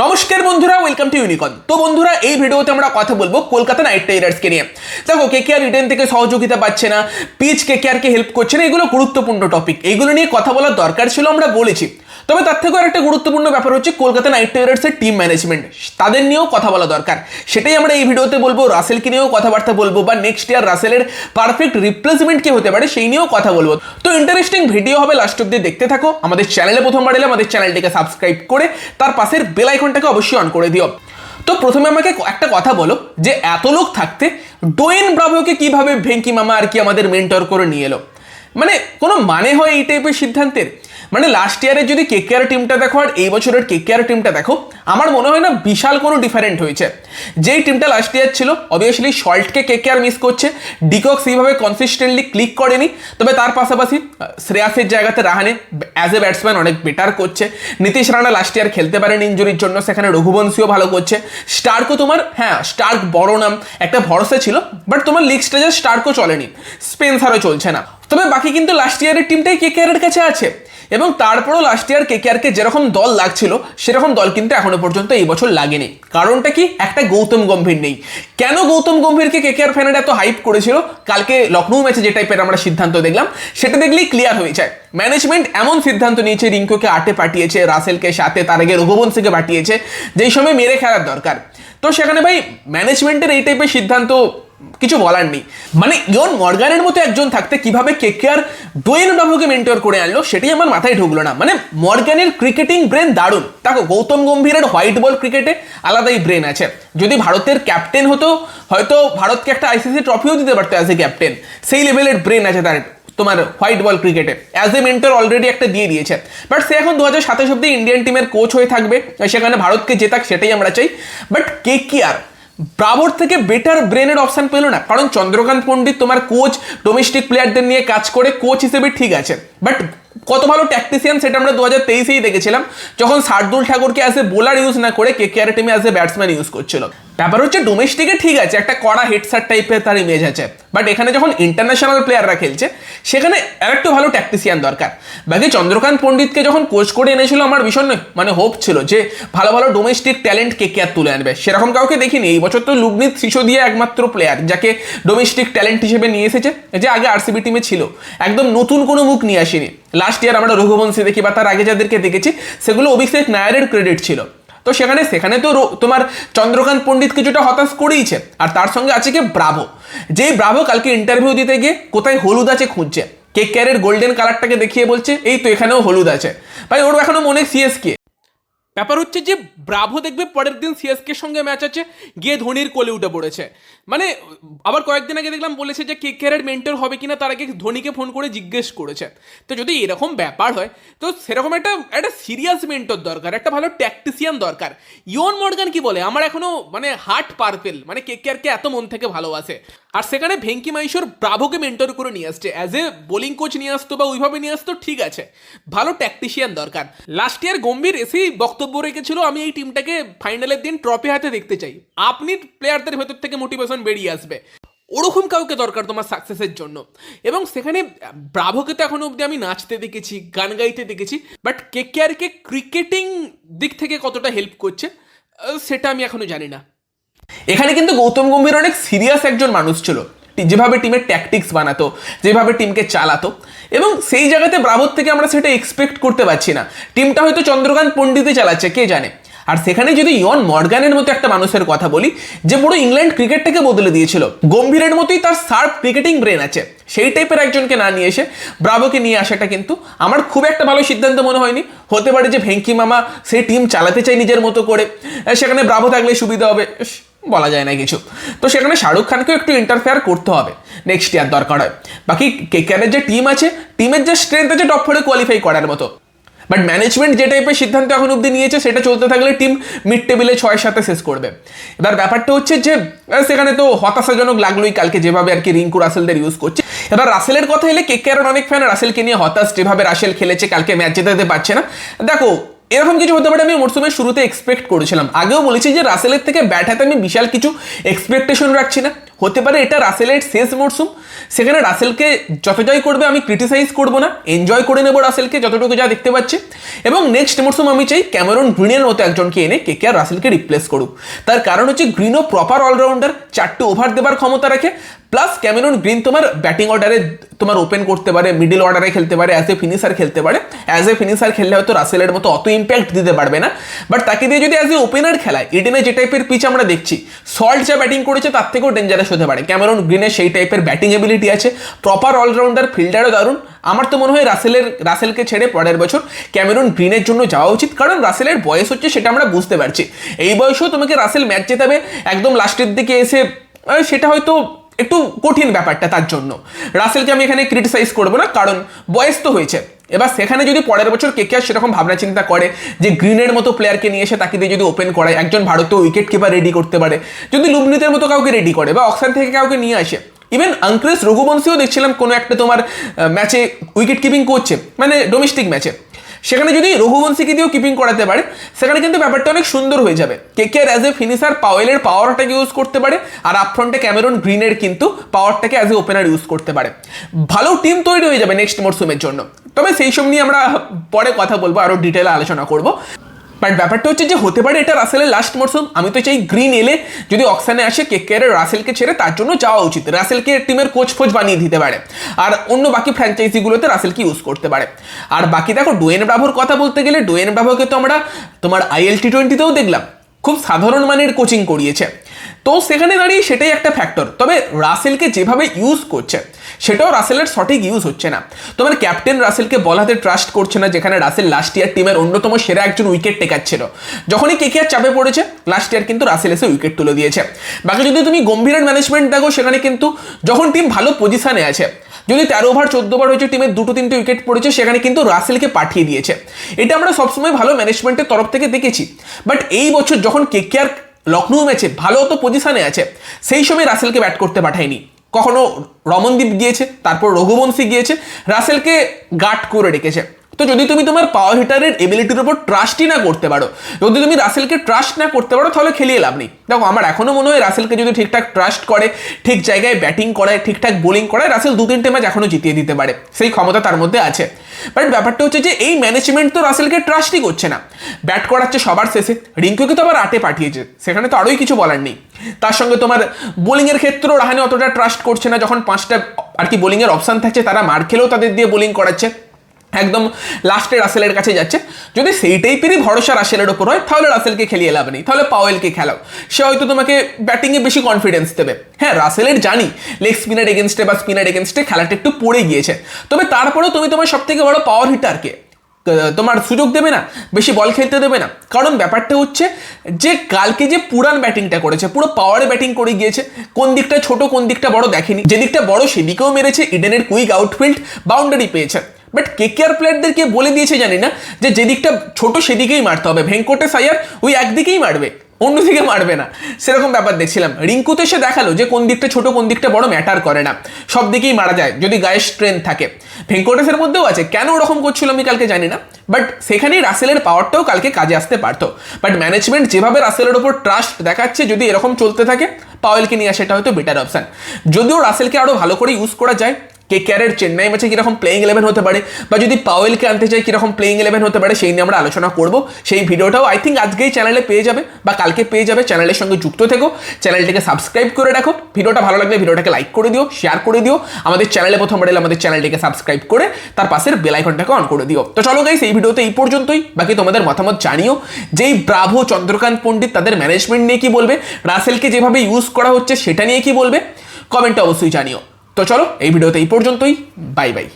নমস্কার বন্ধুরা welcome to ইউনিকন তো বন্ধুরা, এই ভিডিওতে আমরা কথা বলব কলকাতা নাইট রাইডার্সকে নিয়ে। দেখো কে কে আর রিটেন থেকে সহযোগিতা পাচ্ছে না পিচ কে কে আরকে হেল্প করছে না, এগুলো গুরুত্বপূর্ণ টপিক এগুলো নিয়ে কথা বলার দরকার ছিল, আমরা বলেছি। তবে তার থেকেও একটা গুরুত্বপূর্ণ ব্যাপার হচ্ছে কলকাতা নাইট রাইডার্সের টিম ম্যানেজমেন্ট। তাদের নিয়েও কথা বলা দরকার। সেটাই আমরা এই ভিডিওতে বলব। রাসেলকে নিয়েও কথাবার্তা বলব বা নেক্সট ইয়ার রাসেলের পারফেক্ট রিপ্লেসমেন্ট কি হতে পারে সেই নিয়েও কথা বলব। তো ইন্টারেস্টিং ভিডিও হবে লাস্ট অব্দি দেখতে থাকো। আমাদের চ্যানেলে প্রথমবার এলে আমাদের চ্যানেলটিকে সাবস্ক্রাইব করে তার পাশের বেল আইকনটাকে অবশ্যই অন করে দিও। তো প্রথমে আমাকে একটা কথা বলো যে এত লোক থাকতে ডোয়েন ব্রাভোকে কীভাবে ভেঙ্কি মামা আর কি আমাদের মেন্টর করে নিয়ে এলো? মানে কোনো মানে হয় এই টাইপের সিদ্ধান্তের? মানে লাস্ট ইয়ারের যদি কেকেআর টিমটা দেখো আর এই বছরের কেকেআর টিমটা দেখো, আমার মনে হয় না বিশাল কোনো ডিফারেন্ট হয়েছে। যেই টিমটা লাস্ট ইয়ার ছিল অবভিয়াসলি শল্টকে কেকেআর মিস করছে ডিকক সেইভাবে কনসিস্টেন্টলি ক্লিক করেনি, তবে তার পাশাপাশি শ্রেয়াসের জায়গাতে রাহানে অ্যাজ এ ব্যাটসম্যান অনেক বেটার করছে। নীতিশ রানা লাস্ট ইয়ার খেলতে পারেনি ইঞ্জুরির জন্য, সেখানে রঘুবংশীও ভালো করছে। স্টার্কও তোমার হ্যাঁ স্টার্ক বড় নাম, একটা ভরসা ছিল বাট তোমার লিগ স্টেজে স্টার্কও চলেনি স্পেন্সারও চলছে না। তবে বাকি কিন্তু লাস্ট ইয়ারের টিমটাই কেকেআরের কাছে আছে। এবং তারপরও লাস্ট ইয়ার কে কেকেআরকে যেরকম দল লাগছিল, সেরকম দল কিন্তু এখনও পর্যন্ত এই বছর লাগেনি। কারণটা কি? একটা গৌতম গম্ভীর নেই। কেন গৌতম গম্ভীরকে কে কেকেআর ফ্যানেরা এত হাইপ করেছিল? কালকে লখনৌ ম্যাচে যে টাইপের আমরা সিদ্ধান্ত দেখলাম, সেটা দেখলেই ক্লিয়ার হয়ে যায়। ম্যানেজমেন্ট এমন সিদ্ধান্ত নিয়েছে, রিঙ্কুকে আটে পাঠিয়েছে, রাসেলকে সাথে তার আগে রঘুবংশীকে পাঠিয়েছে, যেই সময় মেরে খেলার দরকার। তো সেখানে ভাই ম্যানেজমেন্টের এই টাইপের সিদ্ধান্ত কিছু বলার নেই। মানে ইয়ন মর্গানের মতো একজন থাকতে কীভাবে কেকেআর ডোয়েন ব্রাভোকে মেন্টর করে আনলো, সেটাই আমার মাথায় ঢুকলো না। মানে মর্গানের ক্রিকেটিং ব্রেন দারুণ। দেখো গৌতম গম্ভীরের হোয়াইট বল ক্রিকেটে আলাদাই ব্রেন আছে। যদি ভারতের ক্যাপ্টেন হতো, হয়তো ভারতকে একটা আইসিসি ট্রফিও দিতে পারতো অ্যাজ এ ক্যাপ্টেন সেই লেভেলের ব্রেন আছে তার, তোমার হোয়াইট বল ক্রিকেটে। অ্যাজ এ মেন্টর অলরেডি একটা দিয়ে দিয়েছে। বাট সে এখন দু হাজার সাতাশ অব্দি ইন্ডিয়ান টিমের কোচ হয়ে থাকবে, সেখানে ভারতকে জেতাক সেটাই আমরা চাই। বাট কে কি আর ব্রাভোর থেকে বেটার ব্রেনের অপশান পেল না। কারণ চন্দ্রকান্ত পণ্ডিত তোমার কোচ ডোমেস্টিক প্লেয়ারদের নিয়ে কাজ করে কোচ হিসেবে ঠিক আছে। বাট কত ভালো ট্যাকটিসিয়ান সেটা আমরা দু হাজার তেইশেই দেখেছিলাম। যখন শার্দুল ঠাকুরকে অ্যাজ এ বোলার ইউজ না করে কে কে আর টিমে অ্যাজ এ ব্যাটসম্যান ইউজ করছিল। ব্যাপার হচ্ছে ডোমেস্টিকে ঠিক আছে, একটা কড়া হেডসার টাইপের তার ইমেজ আছে। বাট এখানে যখন ইন্টারন্যাশনাল প্লেয়াররা খেলছে, সেখানে আরেকটু ভালো ট্যাকটিসিয়ান দরকার। বাকি চন্দ্রকান্ত পণ্ডিতকে যখন কোচ করে এনেছিল, আমার ভীষণ মানে হোপ ছিল যে ভালো ভালো ডোমেস্টিক ট্যালেন্ট কে কেয়ার তুলে আনবে। সেরকম কাউকে দেখিনি। এই বছর তো লুবনিত সিসোদিয়া একমাত্র প্লেয়ার যাকে ডোমেস্টিক ট্যালেন্ট হিসেবে নিয়ে এসেছে যে আগে আরসিবি টিমে ছিল। একদম নতুন কোনো মুখ নিয়ে আসেনি। লাস্ট ইয়ার আমরা রঘুবংশী দেখি, বা তার আগে যাদেরকে দেখেছি, সেগুলো অভিষেক নায়ারের ক্রেডিট ছিল। তো সেখানে সেখানে তো তোমার চন্দ্রকান্ত পণ্ডিত কিছুটা হতাশ করেইছে আর তার সঙ্গে আছে কি ব্রাভো। যেই ব্রাভো কালকে ইন্টারভিউ দিতে গিয়ে কোথায় হলুদ আছে খুঁজছে। কে ক্যারের গোল্ডেন কালারটাকে দেখিয়ে বলছে, এই তো এখানেও হলুদ আছে। ভাই, ওর এখনও মনে সিএসকে ব্যাপার হচ্ছে যে ব্রাভো দেখবে পরের দিন সিএসকে সঙ্গে ম্যাচ আছে, গিয়ে ধোনির কোলে উঠে পড়েছে। মানে আবার কয়েকদিন আগে দেখলাম বলেছে যে কে কেয়ারের মেন্টর হবে কিনা তার আগে ধোনিকে ফোন করে জিজ্ঞেস করেছে। তো যদি এরকম ব্যাপার হয়, তো সেরকম একটা একটা সিরিয়াস মেন্টর দরকার, একটা ভালো ট্যাকটিসিয়ান দরকার। ইয়ন মর্গান কি বলে? আমার এখনও মানে হার্ট পার্পেল মানে কে কেয়ারকে এত মন থেকে ভালোবাসে। আর সেখানে ভেঙ্কি মাইশোর ব্রাভোকে মেন্টর করে নিয়ে আসছে। অ্যাজ এ বোলিং কোচ নিয়ে আসতো বা ওইভাবে নিয়ে আসতো, ঠিক আছে। ভালো ট্যাকটিশিয়ান দরকার। লাস্ট ইয়ার গম্ভীর এসেই বক্তব্য রেখেছিল, আমি এই টিমটাকে ফাইনালের দিন ট্রফি হাতে দেখতে চাই। আপনি প্লেয়ারদের ভেতর থেকে মোটিভেশন বেরিয়ে আসবে। ওরকম কাউকে দরকার তোমার সাকসেসের জন্য। এবং সেখানে, ব্রাভোকে তো এখনও অবধি আমি নাচতে দেখেছি, গান গাইতে দেখেছি বাট কে কেয়ারকে ক্রিকেটিং দিক থেকে কতটা হেল্প করছে সেটা আমি এখনও জানি না। এখানে কিন্তু গৌতম গম্ভীর অনেক সিরিয়াস একজন মানুষ ছিল। যেভাবে টিমের ট্যাকটিক্স বানাতো, যেভাবে টিমকে চালাতো, এবং সেই জায়গাতে ব্রাভোর থেকে আমরা সেটা এক্সপেক্ট করতে পারছি না। টিমটা হয়তো চন্দ্রকান্ত পণ্ডিতই চালাচ্ছে, কে জানে? আর সেখানে যদি ইয়ন মর্গানের মতো একটা মানুষের কথা বলি, যে পুরো ইংল্যান্ড ক্রিকেটটাকে বদলে দিয়েছিল, গম্ভীরের মতোই তার শার্প ক্রিকেটিং ব্রেন আছে। সেই টাইপের একজনকে না নিয়ে এসে ব্রাভোকে নিয়ে আসাটা কিন্তু আমার খুব একটা ভালো সিদ্ধান্ত মনে হয়নি। হতে পারে যে ভেঙ্কি মামা সেই টিম চালাতে চায় নিজের মতো করে। সেখানে ব্রাভো থাকলে সুবিধা হবে। বলা যায় না কিছু। তো সেখানে শাহরুখ খানকেও একটু ইন্টারফেয়ার করতে হবে। নেক্সট ইয়ার দরকার হয়। বাকি কেকেআরের যে টিম আছে টিমের যে স্ট্রেংথ আছে টপ ফোরে কোয়ালিফাই করার মতো। বাট ম্যানেজমেন্ট যে টাইপের সিদ্ধান্ত এখন অব্দি নিয়েছে, সেটা চলতে থাকলে টিম মিড টেবিলে ছয় সাথে শেষ করবে। এবার ব্যাপারটা হচ্ছে যে সেখানে তো হতাশাজনক লাগলোই কালকে যেভাবে আর কি রিঙ্কু রাসেলদের ইউজ করছে। এবার রাসেলের কথা এলে কেকেআরের অনেক ফ্যান রাসেলকে নিয়ে হতাশ। যেভাবে রাসেল খেলেছে, কালকে ম্যাচ জেতাতে পারছে না। দেখো এরকম কিছু হতে পারে আমি মরসুমের শুরুতে এক্সপেক্ট করেছিলাম। আগেও বলেছি যে রাসেলের থেকে ব্যাট হাতে আমি বিশাল কিছু এক্সপেকটেশন রাখছি না। হতে পারে এটা রাসেলের শেষ মরসুম। সেখানে রাসেলকে যত যাই করবে আমি ক্রিটিসাইজ করব না। এনজয় করে নেব রাসেলকে যতটুকু যা দেখতে পাচ্ছি। এবং নেক্সট মরসুম আমি চাই ক্যামেরন গ্রিনের মতো একজনকে এনে কে কে আর রাসেলকে রিপ্লেস করুক। তার কারণ হচ্ছে গ্রিনও প্রপার অলরাউন্ডার চারটে ওভার দেবার ক্ষমতা রাখে। প্লাস ক্যামেরন গ্রিন তোমার ব্যাটিং অর্ডারে তোমার ওপেন করতে পারে মিডিল অর্ডারে খেলতে পারে অ্যাজ এ ফিনিশার খেলতে পারে। অ্যাজ এ ফিনিশার খেললে হয়তো রাসেলের মতো অত ইম্প্যাক্ট দিতে পারবে না। বাট তাকে দিয়ে যদি অ্যাজ এ ওপেনার খেলায় ইডেনে যে টাইপের পিচ আমরা দেখছি সল্ট যা ব্যাটিং করেছে তার থেকেও ডেঞ্জারাস হতে পারে। ক্যামেরন গ্রিনের সেই টাইপের ব্যাটিং এবিলিটি আছে। প্রপার অলরাউন্ডার ফিল্ডারও দারুণ। আমার তো মনে হয় রাসেলের রাসেলকে ছেড়ে পরের বছর ক্যামেরন গ্রিনের জন্য যাওয়া উচিত। কারণ রাসেলের বয়স হচ্ছে সেটা আমরা বুঝতে পারছি। এই বয়সেও তোমাকে রাসেল ম্যাচ জেতাবে। একদম লাস্টের দিকে এসে সেটা হয়তো একটু কঠিন ব্যাপারটা তার জন্য। রাসেলকে আমি এখানে ক্রিটিসাইজ করব না, কারণ বয়স তো হয়েছে। এবার সেখানে যদি পরের বছর কে কে আর সেরকম ভাবনা চিন্তা করে যে গ্রিনের মতো প্লেয়ারকে নিয়ে এসে তাকে দিয়ে যদি ওপেন করায়, একজন ভারতীয় উইকেট কিপার রেডি করতে পারে, যদি লুবনিতের মতো কাউকে রেডি করে বা অক্সান থেকে কাউকে নিয়ে আসে ইভেন আঙ্ক্রেস রঘুবংশীও দেখছিলাম কোনো একটা তোমার ম্যাচে উইকেট কিপিং করছে মানে ডোমেস্টিক ম্যাচে সেখানে যদি রঘুবংশীকে দিয়েও কিপিং করাতে পারে, সেখানে কিন্তু ব্যাপারটা অনেক সুন্দর হয়ে যাবে। K K as a finisher পাওয়েলের পাওয়ারটাকে ইউজ করতে পারে, আর আপফ্রন্টে ক্যামেরন গ্রিনের কিন্তু পাওয়ারটাকে অ্যাজ এ ওপেনার ইউজ করতে পারে। ভালো টিম তৈরি হয়ে যাবে নেক্সট মরসুমের জন্য। তবে সেই সব নিয়ে আমরা পরে কথা বলব আরও ডিটেলে আলোচনা করব। বাট ব্যাপারটা হচ্ছে যে হতে পারে এটা রাসেলের লাস্ট মরসুম। আমি তো চাই গ্রিন এলে যদি অকশানে আসে কে কেয়ারের রাসেলকে ছেড়ে তার জন্য যাওয়া উচিত। রাসেলকে টিমের কোচ ফোচ বানিয়ে দিতে পারে। আর অন্য বাকি ফ্র্যাঞ্চাইজিগুলোতে রাসেলকে ইউজ করতে পারে। আর বাকি দেখো ডোয়েন ব্রাভোর কথা বলতে গেলে ডোয়েন ব্রাভোকে তো আমরা তোমার আইএল টি টোয়েন্টিতেও দেখলাম। খুব সাধারণ মানের কোচিং করিয়েছে। তো সেখানে দাঁড়িয়ে সেটাই একটা ফ্যাক্টর তবে রাসেলকে যেভাবে ইউজ করছে, সেটাও রাসেলের সঠিক ইউজ হচ্ছে না। তোমার ক্যাপ্টেন রাসেলকে বলাতে ট্রাস্ট করছে না, যেখানে রাসেল লাস্ট ইয়ার টিমের অন্যতম সেরা একজন উইকেট টেকার ছিল। যখনই কে আর চাপে পড়েছে লাস্ট ইয়ার কিন্তু রাসেল এসে উইকেট তুলে দিয়েছে। বাকি যদি তুমি গম্ভীরের ম্যানেজমেন্ট দেখো, সেখানে কিন্তু যখন টিম ভালো পজিশনে আছে, যদি তেরো ওভার চোদ্দ ওভার হয়েছে টিমের দুটো তিনটে উইকেট পড়েছে, সেখানে কিন্তু রাসেলকে পাঠিয়ে দিয়েছে। এটা আমরা সবসময় ভালো ম্যানেজমেন্টের তরফ থেকে দেখেছি। বাট এই বছর যখন কে কে আর লখনৌ ম্যাচে ভালো তো পজিশানে আছে। সেই সময় রাসেলকে ব্যাট করতে পাঠায়নি। কখনো রমনদীপ গিয়েছে, তারপর রঘুবংশী গিয়েছে রাসেলকে গার্ড করে রেখেছে। তো যদি তুমি তোমার পাওয়ার হিটারের এবিলিটির উপর ট্রাস্টই না করতে পারো, যদি তুমি রাসেলকে ট্রাস্ট না করতে পারো, তাহলে খেলিয়ে লাভ নেই। দেখো, আমার এখনও মনে হয় রাসেলকে যদি ঠিকঠাক ট্রাস্ট করে, ঠিক জায়গায় ব্যাটিং করায়, ঠিকঠাক বোলিং করায় রাসেল দু তিনটে ম্যাচ এখনও জিতিয়ে দিতে পারে। সেই ক্ষমতা তার মধ্যে আছে। বাট ব্যাপারটা হচ্ছে যে, এই ম্যানেজমেন্ট তো রাসেলকে ট্রাস্টই করছে না। ব্যাট করাচ্ছে সবার শেষে, রিঙ্কুকে তো আবার আটে পাঠিয়েছে, সেখানে তো আরোই কিছু বলার নেই। তার সঙ্গে তোমার বোলিংয়ের ক্ষেত্রেও রাহানে অতটা ট্রাস্ট করছে না, যখন পাঁচটা আর কি বোলিংয়ের অপশান থাকছে, তারা মার খেলেও তাদের দিয়ে বোলিং করাচ্ছে। একদম লাস্টে রাসেলের কাছে যাচ্ছে। যদি সেই টাইপেরই ভরসা রাসেলের ওপর হয়, তাহলে রাসেলকে খেলিয়ে লাভ নেই, তাহলে পাওয়েলকে খেলাও। সে হয়তো তোমাকে ব্যাটিংয়ে বেশি কনফিডেন্স দেবে। হ্যাঁ রাসেলের জানি লেগ স্পিনার এগেনস্টে বা স্পিনার এগেনস্টে খেলাটা একটু পড়ে গিয়েছে। তবে তারপরেও তুমি তোমার সব থেকে বড় পাওয়ার হিটারকে তোমার সুযোগ দেবে না, বেশি বল খেলতে দেবে না। কারণ ব্যাপারটা হচ্ছে যে, কালকে যে পুরান ব্যাটিংটা করেছে, পুরো পাওয়ারে ব্যাটিং করে গিয়েছে, কোন দিকটা ছোট, কোন দিকটা বড় দেখেনি। যে দিকটা বড়, সেদিকেও মেরেছে ইডেনের কুইক আউটফিল্ড বাউন্ডারি পেয়েছে। বাট কেকেআর প্লেয়ারদেরকে বলে দিয়েছে জানি না, যে যেদিকটা ছোট সেদিকেই মারতে হবে। ভেঙ্কটেশ আয়ার ওই একদিকেই মারবে অন্যদিকে মারবে না। সেরকম ব্যাপার দেখছিলাম। রিঙ্কুতে এসে দেখাল যে কোন দিকটা ছোট, কোন দিকটা বড় ম্যাটার করে না। সব দিকেই মারা যায়, যদি গায়ের স্ট্রেন্থ থাকে। ভেঙ্কটেশের মধ্যেও আছে। কেন ওরকম করছিল আমি কালকে জানি না। বাট সেখানেই রাসেলের পাওয়ারটাও কালকে কাজে আসতে পারতো। বাট ম্যানেজমেন্ট যেভাবে রাসেলের ওপর ট্রাস্ট দেখাচ্ছে, যদি এরকম চলতে থাকে পাওয়েলকে নিয়ে আসে আসাটা হয়তো বেটার অপশান যদিও রাসেলকে আরও ভালো করে ইউজ করা যায় কে কেয়ারের চেন্নাই ম্যাচে কীরকম প্লেইং ইলেভেন হতে পারে? বা যদি পাওয়েলকে আনতে চাই কীরকম প্লেইং ইলেভেন হতে পারে, সেই নিয়ে আমরা আলোচনা করব। সেই ভিডিওটাও আই থিঙ্ক আজকেই চ্যানেলে পেয়ে যাবে বা কালকে পেয়ে যাবে। চ্যানেলের সঙ্গে যুক্ত থেকো। চ্যানেলটিকে সাবস্ক্রাইব করে রাখো। ভিডিওটা ভালো লাগলে ভিডিওটাকে লাইক করে দিও শেয়ার করে দিও। আমাদের চ্যানেলে প্রথম এলে আমাদের চ্যানেলটিকে সাবস্ক্রাইব করে তার পাশের বেল আইকনটাকে অন করে দিও। তো চলো গাইস এই ভিডিওতে এই পর্যন্তই। বাকি তোমাদের মতামত জানিও। যেই ব্রাভো চন্দ্রকান্ত পণ্ডিত তাদের ম্যানেজমেন্ট নিয়ে কি বলবে? রাসেলকে যেভাবে ইউজ করা হচ্ছে, সেটা নিয়ে কি বলবে? কমেন্টে অবশ্যই জানিও। তো চলো এই ভিডিওতে এই পর্যন্তই। Bye bye.